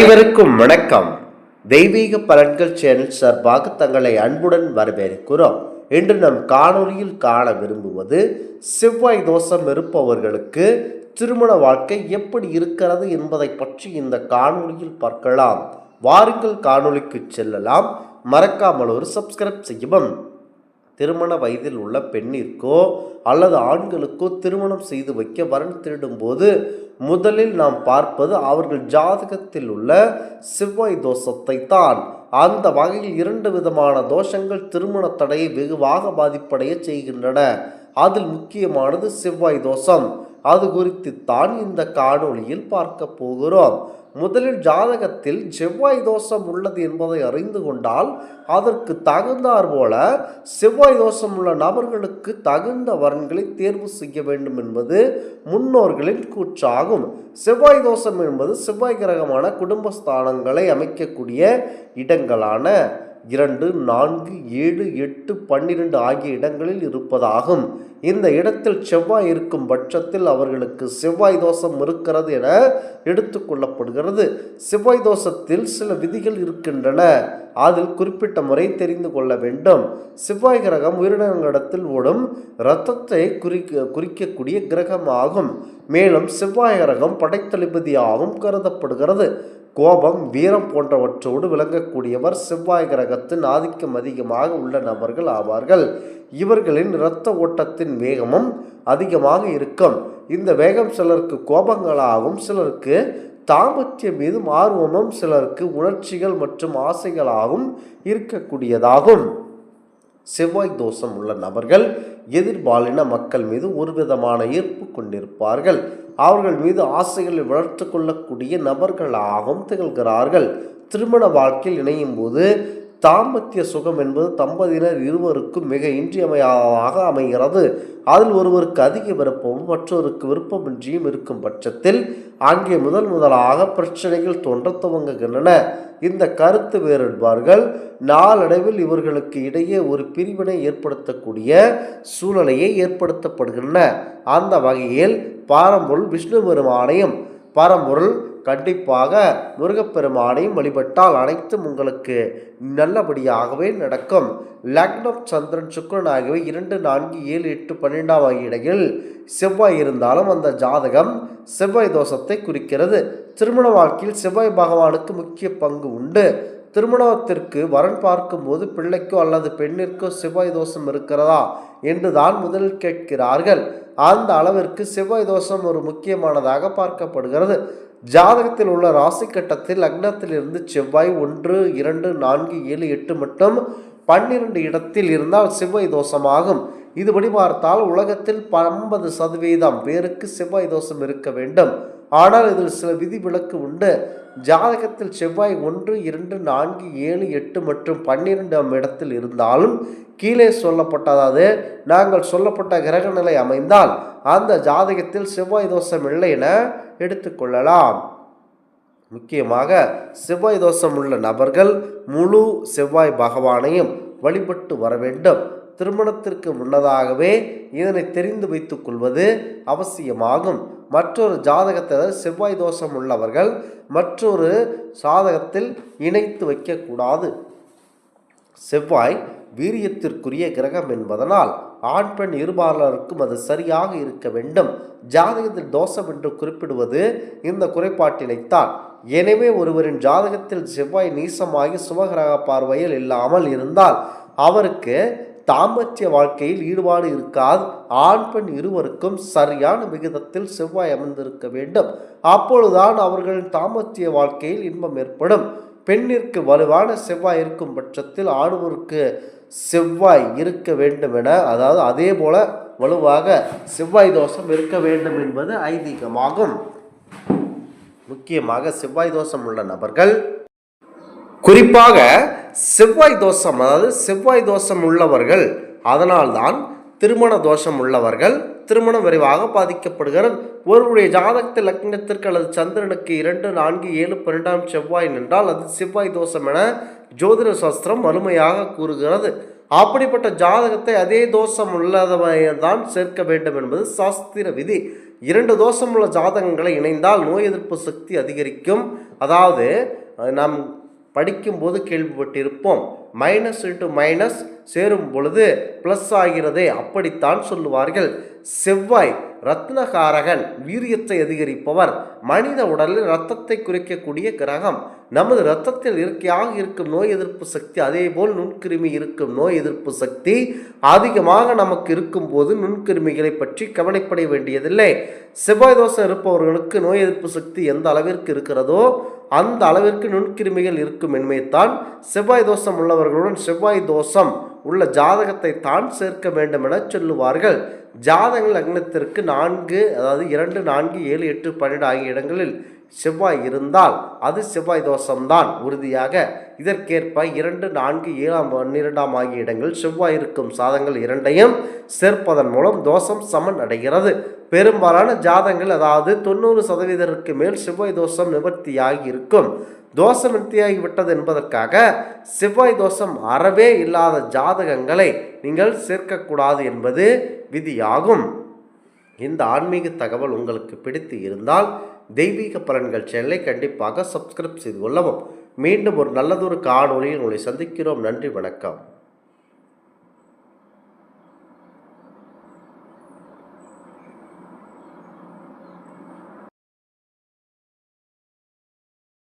அனைவருக்கும் வணக்கம். தெய்வீக பலன்கள் சேனல் சார்பாக தங்களை அன்புடன் வரவேற்கிறோம். இன்று நம் காணொலியில் காண விரும்புவது செவ்வாய் தோஷம் இருப்பவர்களுக்கு திருமண வாழ்க்கை எப்படி இருக்கிறது என்பதை பற்றி இந்த காணொலியில் பார்க்கலாம். வாருங்கள் காணொலிக்கு செல்லலாம். மறக்காமல் ஒரு சப்ஸ்கிரைப் செய்யவும். திருமண வயதில் உள்ள பெண்ணிற்கோ அல்லது ஆண்களுக்கோ திருமணம் செய்து வைக்க வரன் தேடும்போது முதலில் நாம் பார்ப்பது அவர்கள் ஜாதகத்தில் உள்ள செவ்வாய் தோஷத்தை தான் அந்த வகையில் இரண்டு விதமான தோஷங்கள் திருமண தடையை வெகுவாக பாதிப்படைய செய்கின்றன. அதில் முக்கியமானது செவ்வாய் தோஷம். அது குறித்து தான் இந்த காணொளியில் பார்க்க போகிறோம். முதலில் ஜாதகத்தில் செவ்வாய் தோஷம் உள்ளது என்பதை அறிந்து கொண்டால் அதற்கு தகுந்தார் போல செவ்வாய் தோஷம் உள்ள நபர்களுக்கு தகுந்த வரன்களை தேர்வு செய்ய வேண்டும் என்பது முன்னோர்களின் கூற்றாகும். செவ்வாய் தோஷம் என்பது செவ்வாய் கிரகமான குடும்பஸ்தானங்களை அமைக்கக்கூடிய இடங்களான இரண்டு நான்கு ஏழு எட்டு பன்னிரண்டு ஆகிய இடங்களில் இருப்பதாகும். இந்த இடத்தில் செவ்வாய் இருக்கும் பட்சத்தில் அவர்களுக்கு செவ்வாய் தோஷம் இருக்கிறது என எடுத்துக்கொள்ளப்படுகிறது செவ்வாய் தோஷத்தில் சில விதிகள் இருக்கின்றன. அதில் குறிப்பிட்ட முறை தெரிந்து கொள்ள வேண்டும். செவ்வாய் கிரகம் உயிரினங்களிடத்தில் ஓடும் இரத்தத்தை குறிக்க குறிக்கக்கூடிய கிரகமாகும். மேலும் செவ்வாய் கிரகம் படைத்தளபதியாகவும் கருதப்படுகிறது. கோபம் வீரம் போன்றவற்றோடு விளங்கக்கூடியவர் செவ்வாய் கிரகத்தின் ஆதிக்கம் அதிகமாக உள்ள நபர்கள் ஆவார்கள். இவர்களின் இரத்த ஓட்டத்தின் வேகமும் அதிகமாக இருக்கும். இந்த வேகம் சிலருக்கு கோபங்களாகவும் சிலருக்கு தாமத்தியம் மீதும் ஆர்வமும் சிலருக்கு உணர்ச்சிகள் மற்றும் ஆசைகளாகவும் இருக்கக்கூடியதாகும். செவ்வாய் தோஷம் உள்ள நபர்கள் எதிர்பாலின மக்கள் மீது ஒரு விதமான ஈர்ப்பு கொண்டிருப்பார்கள். அவர்கள் மீது ஆசைகளை வளர்த்து கொள்ளக்கூடிய நபர்களாகவும் திகழ்கிறார்கள். திருமண வாழ்க்கையில் இணையும் போது தாம்பத்திய சுகம் என்பது தம்பதியினர் இருவருக்கும் மிக இன்றியமையாததாக அமைகிறது. அதில் ஒருவருக்கு அதிக விருப்பமும் மற்றொருக்கு விருப்பமின்றியும் இருக்கும் பட்சத்தில் அங்கே முதல் முதலாக பிரச்சனைகள் தோன்ற துவங்குகின்றன. இந்த கருத்து வேறுபாடுகள் நாளடைவில் இவர்களுக்கு இடையே ஒரு பிரிவினை ஏற்படுத்தக்கூடிய சூழ்நிலையை ஏற்படுத்தப்படுகின்றன. அந்த வகையில் பாரம்பொருள் விஷ்ணு பெருமானையும் பரம்பொருள் கண்டிப்பாக முருகப்பெருமானையும் வழிபட்டால் அனைத்தும் உங்களுக்கு நல்லபடியாகவே நடக்கும். லக்னம் சந்திரன் சுக்கரன் ஆகியவை இரண்டு நான்கு ஏழு எட்டு பன்னிரெண்டாம் ஆகிய இடையில் செவ்வாய் இருந்தாலும் அந்த ஜாதகம் செவ்வாய் தோஷத்தை குறிக்கிறது. திருமண வாழ்க்கையில் செவ்வாய் பகவானுக்கு முக்கிய பங்கு உண்டு. திருமணத்திற்கு வரன் பார்க்கும்போது பிள்ளைக்கோ அல்லது பெண்ணிற்கோ செவ்வாய் தோஷம் இருக்கிறதா என்று தான் முதலில் கேட்கிறார்கள். அந்த அளவிற்கு செவ்வாய் தோஷம் ஒரு முக்கியமானதாக பார்க்கப்படுகிறது. ஜாதகத்தில் உள்ள ராசி கட்டத்தில் லக்னத்திலிருந்து செவ்வாய் ஒன்று இரண்டு நான்கு ஏழு எட்டு மட்டும் பன்னிரண்டு இடத்தில் இருந்தால் செவ்வாய் தோஷமாகும். இதுபடி பார்த்தால் உலகத்தில் ஐம்பது சதவீதம் பேருக்கு செவ்வாய் தோஷம் இருக்க வேண்டும். ஆனால் இதில் சில விதிவிலக்கு உண்டு. ஜாதகத்தில் செவ்வாய் ஒன்று இரண்டு நான்கு ஏழு எட்டு மற்றும் பன்னிரெண்டாம் இடத்தில் இருந்தாலும் கீழே சொல்லப்பட்டதாவது நாங்கள் சொல்லப்பட்ட கிரக நிலை அமைந்தால் அந்த ஜாதகத்தில் செவ்வாய் தோஷம் இல்லை என எடுத்துக்கொள்ளலாம் முக்கியமாக செவ்வாய் தோஷம் உள்ள நபர்கள் முழு செவ்வாய் பகவானையும் வழிபட்டு வர வேண்டும். திருமணத்திற்கு முன்னதாகவே இதனை தெரிந்து வைத்துக் கொள்வது அவசியமாகும். மற்றொரு ஜாதகத்தில் செவ்வாய் தோஷம் உள்ளவர்கள் மற்றொரு சாதகத்தில் இணைத்து வைக்கக்கூடாது. செவ்வாய் வீரியத்திற்குரிய கிரகம் என்பதனால் ஆண் பெண் இருபாலருக்கும் அது சரியாக இருக்க வேண்டும். ஜாதகத்தில் தோஷம் என்று குறிப்பிடுவது இந்த குறைபாட்டினைத்தான். எனவே ஒருவரின் ஜாதகத்தில் செவ்வாய் நீசமாகி சுபகிரக பார்வையில் இல்லாமல் இருந்தால் அவருக்கு தாம்பத்திய வாழ்க்கையில் ஈடுபாடு இருக்காது. ஆண் பெண் இருவருக்கும் சரியான விகிதத்தில் செவ்வாய் அமர்ந்திருக்க வேண்டும். அப்பொழுதுதான் அவர்களின் தாம்பத்திய வாழ்க்கையில் இன்பம் ஏற்படும். பெண்ணிற்கு வலுவான செவ்வாய் இருக்கும் பட்சத்தில் ஆணுவருக்கு செவ்வாய் இருக்க வேண்டும் என அதாவது அதே போல வலுவாக செவ்வாய் தோஷம் இருக்க வேண்டும் என்பது ஐதீகமாகும். முக்கியமாக செவ்வாய் தோஷம் உள்ள நபர்கள் குறிப்பாக செவ்வாய் தோஷம் அதாவது செவ்வாய் தோஷம் உள்ளவர்கள் அதனால்தான் திருமண தோஷம் உள்ளவர்கள் திருமணம் விரைவாக பாதிக்கப்படுகிறது. ஒருவருடைய ஜாதகத்தில் லக்னத்திற்கு அல்லது சந்திரனுக்கு இரண்டு நான்கு ஏழு பன்னெண்டாம் செவ்வாய் நின்றால் அது செவ்வாய் தோஷம் என ஜோதிட சாஸ்திரம் வலிமையாக கூறுகிறது. அப்படிப்பட்ட ஜாதகத்தை அதே தோஷம் உள்ளதான் சேர்க்க வேண்டும் என்பது சாஸ்திர விதி. இரண்டு தோஷமுள்ள ஜாதகங்களை இணைந்தால் நோய் எதிர்ப்பு சக்தி அதிகரிக்கும். அதாவது நம் படிக்கும்போது கேள்விப்பட்டிருப்போம். மைனஸ் இன்ட்டு மைனஸ் சேரும் பொழுது ப்ளஸ் ஆகிறதே அப்படித்தான் சொல்லுவார்கள். செவ்வாய் ரத்னகாரகன் வீரியத்தை அதிகரிப்பவர். மனித உடலில் இரத்தத்தை குறைக்கக்கூடிய கிரகம். நமது இரத்தத்தில் இயற்கையாக இருக்கும் நோய் எதிர்ப்பு சக்தி அதே போல் நுண்கிருமி இருக்கும் நோய் எதிர்ப்பு சக்தி அதிகமாக நமக்கு இருக்கும்போது நுண்கிருமிகளை பற்றி கவலைப்பட வேண்டியதில்லை. செவ்வாய் தோஷம் இருப்பவர்களுக்கு நோய் எதிர்ப்பு சக்தி எந்த அளவிற்கு இருக்கிறதோ அந்த அளவிற்கு நுண்கிருமிகள் இருக்கும் மென்மைத்தான் செவ்வாய் தோஷம் உள்ளவர்களுடன் செவ்வாய் தோஷம் உள்ள ஜாதகத்தை தான் சேர்க்க வேண்டும் என சொல்லுவார்கள். ஜாதக லக்னத்திற்கு நான்கு அதாவது இரண்டு நான்கு ஏழு எட்டு பன்னெண்டு ஆகிய இடங்களில் செவ்வாய் இருந்தால் அது செவ்வாய் தோஷம்தான். உறுதியாக இதற்கேற்ப இரண்டு நான்கு ஏழாம் பன்னிரெண்டாம் ஆகிய இடங்கள் செவ்வாய் இருக்கும் சாதங்கள் இரண்டையும் சேர்ப்பதன் மூலம் தோஷம் சமன் அடைகிறது. பெரும்பாலான ஜாதங்கள் அதாவது தொண்ணூறு சதவீதத்திற்கு மேல் செவ்வாய் தோஷம் நிவர்த்தியாகி இருக்கும். தோஷம் நிவர்த்தியாகி விட்டது என்பதற்காக செவ்வாய் தோஷம் அறவே இல்லாத ஜாதகங்களை நீங்கள் சேர்க்கக்கூடாது என்பது விதியாகும். இந்த ஆன்மீக தகவல் உங்களுக்கு பிடித்து இருந்தால் தெய்வீக பலன்கள் சேனலை கண்டிப்பாக சப்ஸ்கிரைப் செய்து கொள்ளவும். மீண்டும் ஒரு நல்லதொரு காணொலியில் உங்களை சந்திக்கிறோம். நன்றி வணக்கம்.